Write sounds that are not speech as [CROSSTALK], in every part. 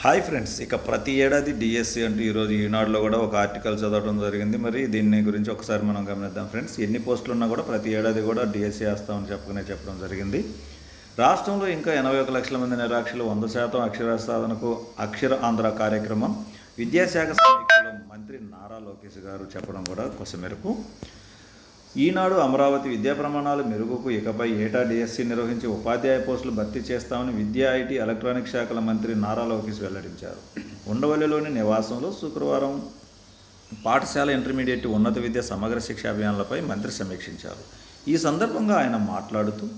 Hi friends ఇక ప్రతి ఏడాది డిఎస్సి అంటూ ఈరోజు ఈనాడులో కూడా ఒక ఆర్టికల్ చదవడం జరిగింది. మరి దీన్ని గురించి ఒకసారి మనం గమనిద్దాం ఫ్రెండ్స్. ఎన్ని పోస్టులు ఉన్నా కూడా ప్రతి ఏడాది కూడా డిఎస్సి వేస్తామని చెప్పుకునే చెప్పడం జరిగింది. రాష్ట్రంలో ఇంకా ఎనభై ఒక లక్షల మంది నిరాక్షలు వంద శాతం అక్షర సాధనకు అక్షర ఆంధ్ర కార్యక్రమం విద్యాశాఖ సమీక్షలో మంత్రి నారా లోకేష్ గారు చెప్పడం కూడా కొసమెరుపు. ఈనాడు అమరావతి విద్యా ప్రమాణాలు మెరుగుకు ఇకపై ఏటా డిఎస్సి నిర్వహించి ఉపాధ్యాయ పోస్టులు భర్తీ చేస్తామని విద్యా ఐటీ ఎలక్ట్రానిక్ శాఖల మంత్రి నారా లోకేష్ వెల్లడించారు. ఉండవల్లిలోని నివాసంలో శుక్రవారం పాఠశాల ఇంటర్మీడియట్ ఉన్నత విద్య సమగ్ర శిక్ష అభియాన్లపై మంత్రి సమీక్షించారు. ఈ సందర్భంగా ఆయన మాట్లాడుతూ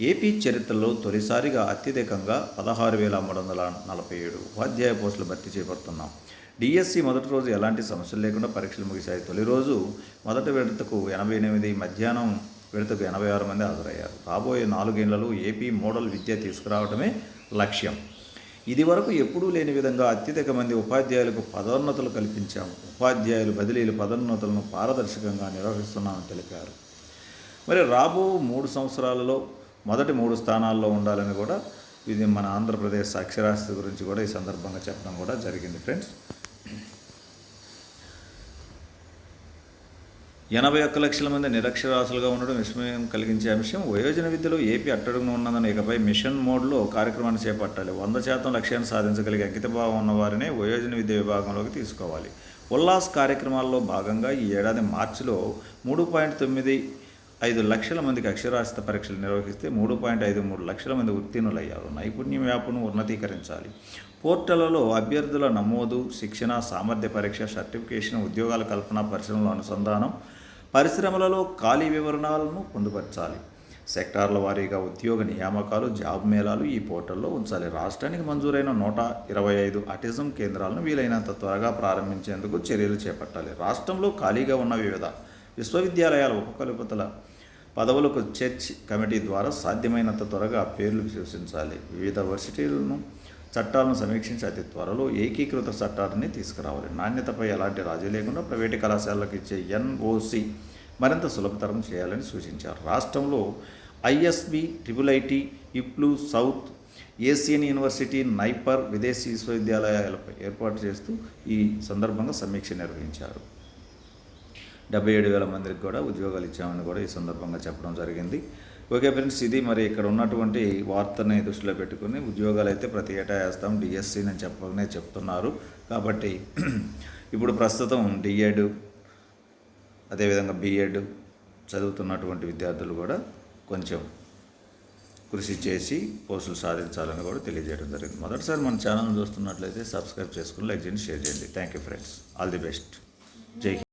ఏపీ చరిత్రలో తొలిసారిగా అత్యధికంగా పదహారు వేల మూడు వందల నలభై ఏడు ఉపాధ్యాయ పోస్టులు భర్తీ చేపడుతున్నాం. డిఎస్సి మొదటి రోజు ఎలాంటి సమస్యలు లేకుండా పరీక్షలు ముగిశాయి. తొలి రోజు మొదటి విడతకు ఎనభై ఎనిమిది మధ్యాహ్నం విడతకు ఎనభై ఆరు మంది హాజరయ్యారు. రాబోయే నాలుగేళ్ళలో ఏపీ మోడల్ విద్య తీసుకురావడమే లక్ష్యం. ఇది వరకు ఎప్పుడూ లేని విధంగా అత్యధిక మంది ఉపాధ్యాయులకు పదోన్నతులు కల్పించాము ఉపాధ్యాయులు బదిలీలు పదోన్నతులను పారదర్శకంగా నిర్వహిస్తున్నామని తెలిపారు. మరి రాబో మూడు సంవత్సరాలలో మొదటి మూడు స్థానాల్లో ఉండాలని కూడా ఇది మన ఆంధ్రప్రదేశ్ అక్షరాస్యత గురించి కూడా ఈ సందర్భంగా చెప్పడం కూడా జరిగింది ఫ్రెండ్స్. ఎనభై ఒక్క లక్షల మంది నిరక్షరాస్యులుగా ఉండడం విస్మయం కలిగించే అంశం వయోజన విద్యలో ఏపీ అట్టడుగున ఉన్నదని ఇకపై మిషన్ మోడ్లో కార్యక్రమాన్ని చేపట్టాలి. వంద శాతం లక్ష్యాన్ని సాధించగలిగే అంకితభావం ఉన్నవారినే వయోజన విద్య విభాగంలోకి తీసుకోవాలి. ఉల్లాస్ కార్యక్రమాల్లో భాగంగా ఈ ఏడాది మార్చిలో మూడు పాయింట్ తొమ్మిది ఐదు లక్షల మందికి అక్షరాస్యత పరీక్షలు నిర్వహిస్తే మూడు పాయింట్ ఐదు మూడు లక్షల మంది ఉత్తీర్ణులయ్యారు. నైపుణ్యం వ్యాపును ఉన్నతీకరించాలి. పోర్టళ్ళలో అభ్యర్థుల నమోదు శిక్షణ సామర్థ్య పరీక్ష సర్టిఫికేషన్ ఉద్యోగాల కల్పన పరిశ్రమల అనుసంధానం పరిశ్రమలలో ఖాళీ వివరణలను పొందుపరచాలి. సెక్టార్ల వారీగా ఉద్యోగ నియామకాలు జాబ్ మేళాలు ఈ పోర్టల్లో ఉంచాలి. రాష్ట్రానికి మంజూరైన నూట ఇరవై ఐదు అటిజం కేంద్రాలను వీలైనంత త్వరగా ప్రారంభించేందుకు చర్యలు చేపట్టాలి. రాష్ట్రంలో ఖాళీగా ఉన్న వివిధ విశ్వవిద్యాలయాల ఉపకులపతుల పదవులకు చర్చ్ కమిటీ ద్వారా సాధ్యమైనంత త్వరగా పేర్లు సూచించాలి. వివిధ వర్సిటీలను చట్టాలను సమీక్షించి అతి త్వరలో ఏకీకృత చట్టాన్ని తీసుకురావాలి. నాణ్యతపై ఎలాంటి రాజీ లేకుండా ప్రైవేటు కళాశాలలకు ఇచ్చే ఎన్ఓసి మరింత సులభతరం చేయాలని సూచించారు. రాష్ట్రంలో ఐఎస్బి ట్రిపుల్ ఐటి ఇప్లు సౌత్ ఏసియన్ యూనివర్సిటీ నైపర్ విదేశీ విశ్వవిద్యాలయాలపై ఏర్పాటు చేస్తూ ఈ సందర్భంగా సమీక్ష నిర్వహించారు. డెబ్బై ఏడు వేల మందికి కూడా ఉద్యోగాలు ఇచ్చామని కూడా ఈ సందర్భంగా చెప్పడం జరిగింది. ఓకే ఫ్రెండ్స్ ఇది మరి ఇక్కడ ఉన్నటువంటి వార్తని దృష్టిలో పెట్టుకుని ఉద్యోగాలు అయితే ప్రతి ఏటా వేస్తాం. డిఎస్సి అని చెప్పగానే చెప్తున్నారు. కాబట్టి [CLEARS THROAT] ఇప్పుడు ప్రస్తుతం డిఎడ్ అదేవిధంగా బిఎడ్ చదువుతున్నటువంటి విద్యార్థులు కూడా కొంచెం కృషి చేసి పోస్టులు సాధించాలని కూడా తెలియజేయడం జరిగింది. మొదటిసారి మన ఛానల్ చూస్తున్నట్లయితే సబ్స్క్రైబ్ చేసుకుని లైక్ చేయండి షేర్ చేయండి. Thank you friends all the best జై హింద్.